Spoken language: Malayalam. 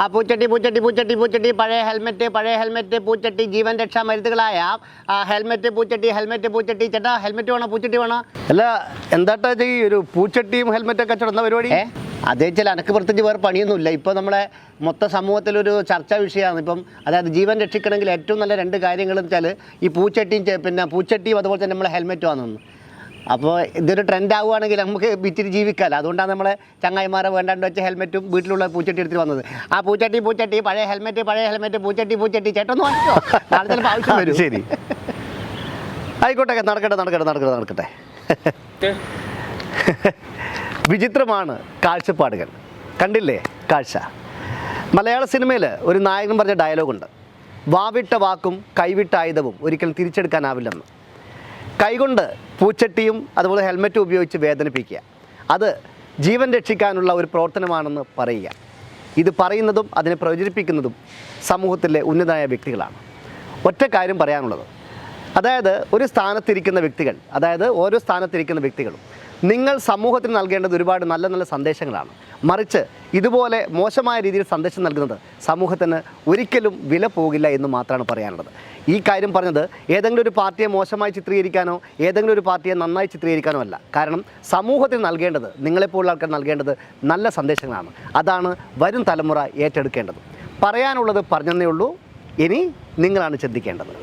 ആ പൂച്ചട്ടി പൂച്ചട്ടി പൂച്ചട്ടി പൂച്ചട്ടി. പഴയ ഹെൽമെറ്റ് പഴയ ഹെൽമെറ്റ് പൂച്ചട്ടി ജീവൻ രക്ഷാ മരുന്നുകളായ ആ ഹെൽമെറ്റ് പൂച്ചട്ടി ഹെൽമെറ്റ് പൂച്ചട്ടി. ചേട്ടാ ഹെൽമെറ്റ് വേണോ പൂച്ചട്ടി വേണോ? അല്ല എന്താട്ടാ ഈ ഒരു പൂച്ചട്ടിയും ഹെൽമെറ്റ് ഒക്കെ ചടന്ന പരിപാടി? അതേ വെച്ചാൽ അനക്ക് പ്രത്യേകിച്ച് വേറെ പണിയൊന്നുമില്ല. ഇപ്പോൾ നമ്മളെ മൊത്ത സമൂഹത്തിലൊരു ചർച്ചാ വിഷയമാണ്. ഇപ്പം അതായത് ജീവൻ രക്ഷിക്കണമെങ്കിൽ ഏറ്റവും നല്ല രണ്ട് കാര്യങ്ങൾ എന്ന് വെച്ചാൽ ഈ പൂച്ചട്ടിയും പിന്നെ പൂച്ചട്ടിയും അതുപോലെ തന്നെ നമ്മളെ ഹെൽമെറ്റും ആണെന്ന് അപ്പോൾ ഇതൊരു ട്രെൻഡ് ആവുകയാണെങ്കിൽ നമുക്ക് വിറ്റിട്ട് ജീവിക്കാമല്ലോ. അതുകൊണ്ടാണ് നമ്മളെ ചങ്ങായിമാരെ വേണ്ടാണ്ട് വെച്ച ഹെൽമെറ്റും വീട്ടിലുള്ള പൂച്ചട്ടി എടുത്തിട്ട് വന്നത്. ആ പൂച്ചട്ടി പൂച്ചട്ടി പഴയ ഹെൽമെറ്റ് പഴയ ഹെൽമെറ്റ് പൂച്ചട്ടി പൂച്ചട്ടി ചേട്ടൊന്ന് വാങ്ങിക്കോ. നാളെ ചിലപ്പോൾ ആവശ്യം വരും. ശരി. ആയിക്കോട്ടെ നടക്കട്ടെ നടക്കട്ടെ നടക്കട്ടെ നടക്കട്ടെ. വിചിത്രമാണ് കാഴ്ചപ്പാടുകൾ. കണ്ടില്ലേ കാഴ്ച? മലയാള സിനിമയിൽ ഒരു നായകൻ പറഞ്ഞ ഡയലോഗുണ്ട്. വാവിട്ട വാക്കും കൈവിട്ട ആയുധവും ഒരിക്കലും തിരിച്ചെടുക്കാനാവില്ലെന്ന്. കൈകൊണ്ട് പൂച്ചട്ടിയും അതുപോലെ ഹെൽമറ്റും ഉപയോഗിച്ച് വേദനിപ്പിക്കുക. അത് ജീവൻ രക്ഷിക്കാനുള്ള ഒരു പ്രവർത്തനമാണെന്ന് പറയുക. ഇത് പറയുന്നതും അതിനെ പ്രചരിപ്പിക്കുന്നതും സമൂഹത്തിലെ ഉന്നതമായ വ്യക്തികളാണ്. ഒറ്റ കാര്യം പറയാനുള്ളത്. അതായത് ഒരു സ്ഥാനത്തിരിക്കുന്ന വ്യക്തികൾ അതായത് ഓരോ സ്ഥാനത്തിരിക്കുന്ന വ്യക്തികളും നിങ്ങൾ സമൂഹത്തിന് നൽകേണ്ടത് ഒരുപാട് നല്ല നല്ല സന്ദേശങ്ങളാണ്. മറിച്ച് ഇതുപോലെ മോശമായ രീതിയിൽ സന്ദേശം നൽകുന്നത് സമൂഹത്തിന് ഒരിക്കലും വില പോകില്ല എന്ന് മാത്രമാണ് പറയാനുള്ളത്. ഈ കാര്യം പറഞ്ഞത് ഏതെങ്കിലും ഒരു പാർട്ടിയെ മോശമായി ചിത്രീകരിക്കാനോ ഏതെങ്കിലും ഒരു പാർട്ടിയെ നന്നായി ചിത്രീകരിക്കാനോ അല്ല. കാരണം സമൂഹത്തിന് നൽകേണ്ടത് നിങ്ങളെപ്പോലുള്ള ആൾക്കാർ നൽകേണ്ടത് നല്ല സന്ദേശങ്ങളാണ്. അതാണ് വരും തലമുറ ഏറ്റെടുക്കേണ്ടത്. പറയാനുള്ളത് പറഞ്ഞതേ ഉള്ളൂ. ഇനി നിങ്ങളാണ് ചിന്തിക്കേണ്ടത്.